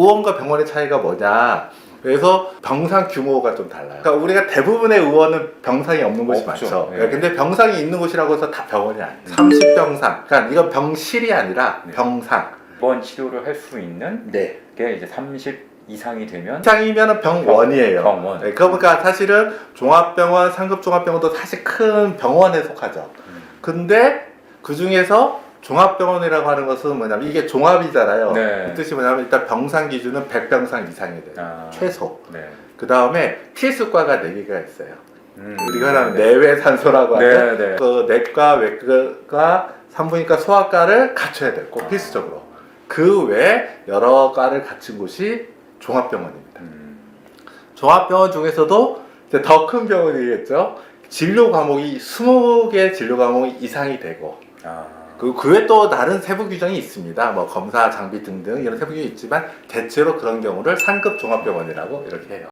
의원과 병원의 차이가 뭐냐? 그래서 병상 규모가 좀 달라요. 그러니까 우리가 대부분의 의원은 병상이 없는 곳이 없죠. 많죠. 네. 근데 병상이 있는 곳이라고 해서 다 병원이 아니에요. 30병상. 그러니까 이건 병실이 아니라 네. 병상. 이번 치료를 할 수 있는 네. 게 이제 30 이상이 되면 병상이면 병원이에요. 병원. 네, 그러니까 사실은 종합병원, 상급종합병원도 사실 큰 병원에 속하죠. 음. 근데 그 중에서 종합병원이라고 하는 것은 뭐냐면 이게 종합이잖아요. 네. 그 뜻이 뭐냐면 일단 병상 기준은 100병상 이상이 돼요. 아, 최소. 네. 그 다음에 필수과가 4개가 있어요. 음, 우리가 하는 네. 내외 산소라고 하죠. 네, 네. 그 내과, 외과, 산부인과, 소아과를 갖춰야 돼요. 꼭 아. 필수적으로. 그 외에 여러 과를 갖춘 곳이 종합병원입니다. 음, 종합병원 중에서도 더 큰 병원이겠죠. 진료 과목이 20개 진료 과목이 이상이 되고 아, 그, 그 외에 또 다른 세부 규정이 있습니다. 뭐 검사 장비 등등 이런 세부 규정이 있지만 대체로 그런 경우를 상급 종합병원이라고 이렇게 해요.